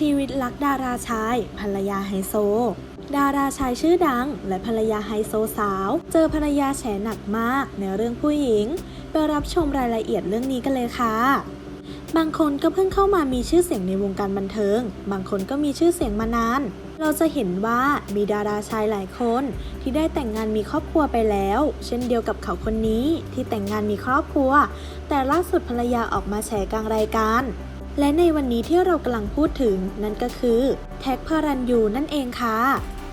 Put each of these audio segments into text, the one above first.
ชีวิตรักดาราชาย ภรรยาไฮโซ ดาราชายชื่อดัง และภรรยาไฮโซสาว เจอภรรยาแฉหนักมากในเรื่องผู้หญิง ไปรับชมรายละเอียดเรื่องนี้กันเลยค่ะ บางคนก็เพิ่งเข้ามามีชื่อเสียงในวงการบันเทิง บางคนก็มีชื่อเสียงมานาน เราจะเห็นว่ามีดาราชายหลายคนที่ได้แต่งงานมีครอบครัวไปแล้ว เช่นเดียวกับเขาคนนี้ที่แต่งงานมีครอบครัว แต่ล่าสุดภรรยาออกมาแฉกลางรายการ และในวันนี้ที่เรากำลังพูดถึงนั่นก็คือแท็กพารันยูนั่นเองค่ะ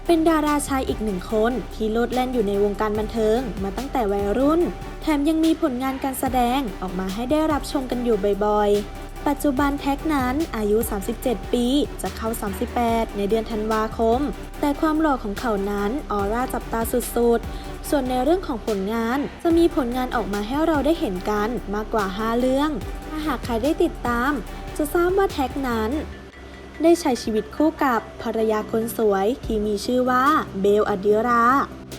เป็นดาราชายอีกหนึ่งคนที่โลดแล่นอยู่ในวงการบันเทิงมาตั้งแต่วัยรุ่น แถมยังมีผลงานการแสดงออกมาให้ได้รับชมกันอยู่บ่อยๆปัจจุบันแท็กนั้นอายุ 37 ปี จะเข้า 38 ในเดือนธันวาคม แต่ความหล่อของเขานั้นออร่าจับตาสุดๆ ส่วนในเรื่องของผลงาน จะมีผลงานออกมาให้เราได้เห็นกันมากกว่า 5 เรื่อง ถ้าหากใครได้ติดตาม จะทราบว่าแท็กนั้น ได้ใช้ชีวิตคู่กับภรรยาคนสวยที่มีชื่อว่าเบลอดิรา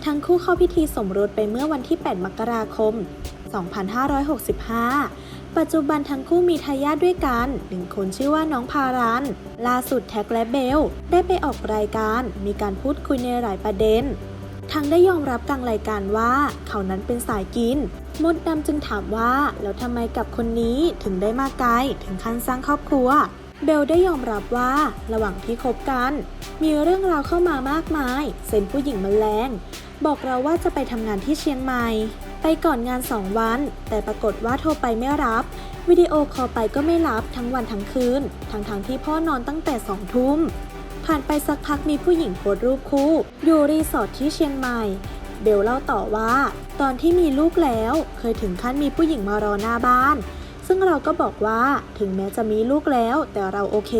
ทั้งคู่เข้าพิธีสมรสไปเมื่อวันที่ 8 มกราคม 2565 ปัจจุบันทั้งคู่มีทายาทด้วยกันหนึ่งคนชื่อว่าน้องพารันล่าสุดแท็กและเบล ได้ไปออกรายการ มีการพูดคุยในหลายประเด็น ทั้งได้ยอมรับกลางรายการว่าเขานั้นเป็นสายกิน มดดำจึงถามว่าแล้วทำไมกับคนนี้ถึงได้มาไกลถึงขั้นสร้างครอบครัว เบลได้ยอมรับว่าระหว่างที่คบกัน มีเรื่องราวเข้ามามากมาย เซนผู้หญิงมันแรงบอกเราว่าจะไปทำงานที่เชียงใหม่ ไปก่อนงาน2วัน แต่ปรากฏว่าโทรไปไม่รับ วิดีโอคอลไปก็ไม่รับทั้งวันทั้งคืน ทั้งๆทที่พ่อนอนตั้งแต่สองทุ่ม ผ่านไปสักพักมีผู้หญิงโพสรูปคู่ อยู่รีสอร์ทที่เชียงใหม่ เบลเล่าต่อว่า ตอนที่มีลูกแล้ว เคยถึงขั้นมีผู้หญิงมารอหน้าบ้าน ซึ่งเราก็บอกว่าถึงแม้จะมีลูกแล้ว แต่เราโอเค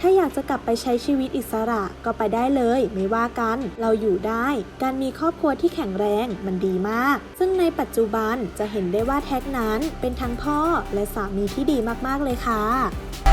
ถ้าอยากจะกลับไปใช้ชีวิตอิสระก็ไปได้เลย ไม่ว่ากัน เราอยู่ได้ การมีครอบครัวที่แข็งแรงมันดีมาก ซึ่งในปัจจุบันจะเห็นได้ว่าแท็กนั้นเป็นทั้งพ่อและสามีที่ดีมากๆเลยค่ะ